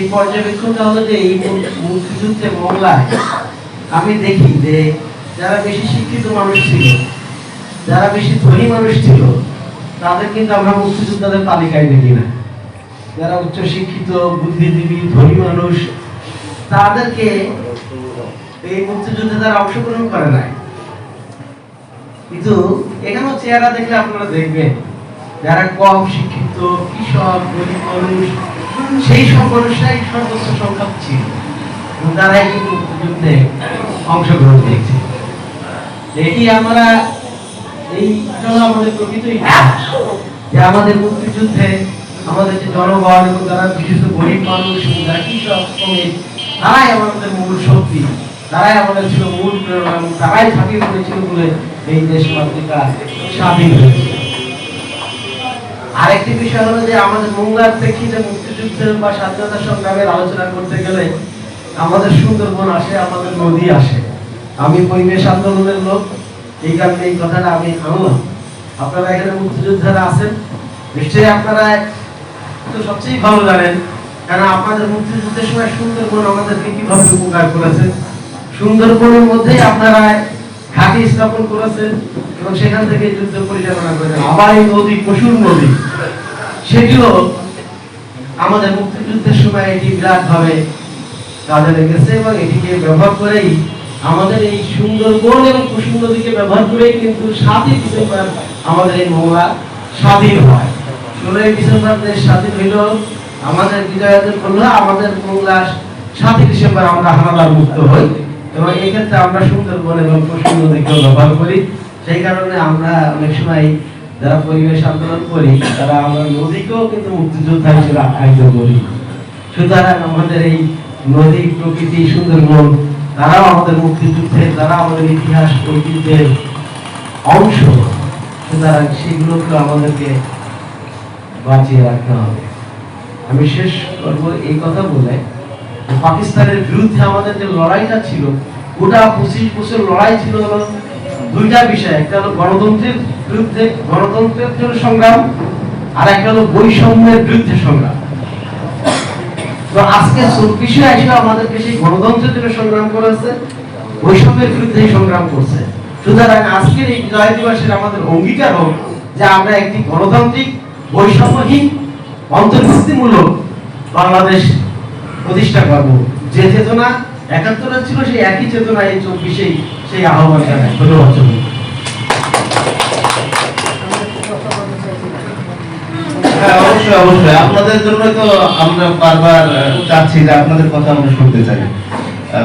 সেই পর্যবেক্ষণটা হলো যে এই মুক্তিযুদ্ধে মহলায় আমি দেখি যে যারা বেশি শিক্ষিত মানুষ ছিল, যারা বেশি ধনী মানুষ ছিল, তাদের কিন্তু আমরা মুক্তিযোদ্ধাদের তালিকায় দেখি না। যারা উচ্চ শিক্ষিত, বুদ্ধিজীবী, ধনী মানুষ, তাদেরকে এই মুক্তিযুদ্ধে তারা অংশগ্রহণ করে নাই। কিন্তু এখানেও চেহারা দেখলে আপনারা দেখবেন, যারা কম শিক্ষিত, কৃষক, গরিব মানুষ সেই সব সর্বোচ্চ সংখ্যা ছিল তারাই কিন্তু মুক্তিযুদ্ধে অংশগ্রহণ করেছে। এটি আমরা এই আমাদের প্রকৃত ইতিহাস। যে আমাদের মুক্তিযুদ্ধে আমাদের যে জনগণ এবং যারা বিশেষ গরিব মানুষ যারা কৃষক তারাই আমাদের মূল শক্তি। তারাই আমাদের ছিল মূল প্রেরণা এবং তারাই ঝাঁপিয়ে পড়েছিল বলে এই দেশ মাতৃকা স্বাধীন হয়েছে। আরেকটি বিষয় হলো যে আমাদের মঙ্গলার প্রেক্ষিতে মুক্তিযুদ্ধের বা স্বাধীনতা সংগ্রামের আলোচনা করতে গেলে আমাদের সুন্দরবন আসে, আমাদের নদী আসে। আমি পরিবেশ আন্দোলনের লোক, এই কারণে এই কথাটা আমি আনলাম। আপনারা এখানে মুক্তিযোদ্ধারা আছেন? নিশ্চয়ই আপনারা তো সবচেয়ে ভালো জানেন কারণ আপনাদের মুক্তিযুদ্ধের সময় সুন্দরবন আমাদেরকে কীভাবে উপকার করেছে? সুন্দরবনের মধ্যেই আপনারা ঘাঁটি স্থাপন করেছেন এবং সেখান থেকে যুদ্ধ পরিচালনা করেছেন আবার এই নদী পশুর নদী। সেটিও আমাদের মুক্তিযুদ্ধের সময় এটি বিরাট ভাবে কাজে লেগেছে এবং এটিকে ব্যবহার করেই আমাদের এই সুন্দরবন এবং কুসুম নদীকে ব্যবহার করেই কিন্তু সাতই ডিসেম্বর আমাদের এই মহড়া স্বাধীন হয়। ষোলোই ডিসেম্বর দেশ স্বাধীন হইল আমাদের বিজয় অর্জন করল আমাদের মহড়া সাতই ডিসেম্বর আমরা হানাদার মুক্ত হই। এবং এই ক্ষেত্রে আমরা সুন্দরবন এবং নদীকেও ব্যবহার করি। সেই কারণে আমরা অনেক সময় যারা পরিবেশ আন্দোলন করি, তারা আমরা নদীকেও কিন্তু মুক্তিযোদ্ধা হিসেবে আখ্যায়িত করি। সুতরাং আমাদের এই নদী, প্রকৃতি, সুন্দরবন, তারাও আমাদের মুক্তিযুদ্ধে তারা আমাদের ইতিহাস, ঐতিহ্যের অংশ। সুতরাং সেগুলোকে আমাদেরকে বাঁচিয়ে রাখতে হবে। আমি শেষ করব এই কথা বলে। পাকিস্তানের বিরুদ্ধে আমাদের যে লড়াইটা ছিল, গোটা পঁচিশ বছর লড়াই ছিল দুইটা বিষয়, একটা হলো গণতন্ত্রের বিরুদ্ধে, গণতন্ত্রের জন্য সংগ্রাম, আর একটা হলো বৈষম্যের বিরুদ্ধে সংগ্রাম। তো আজকে এসে আমাদেরকে সেই গণতন্ত্রের জন্য সংগ্রাম করেছে বৈষম্যের বিরুদ্ধে সংগ্রাম করছে। সুতরাং আজকের এই দিবসের আমাদের অঙ্গীকার হোক যে আমরা একটি গণতান্ত্রিক, বৈষম্যহীন, অন্তর্ভুক্তিমূলক বাংলাদেশ প্রতিষ্ঠা করব। যে চেতনা একাত্তরে ছিল সেই একই চেতনা এই চব্বিশে সেই আহ্বান জানায়। ধন্যবাদ হ্যাঁ অবশ্যই অবশ্যই। আপনাদের জন্য তো আমরা বারবার চাচ্ছি যে আপনাদের কথা আমরা শুনতে চাই।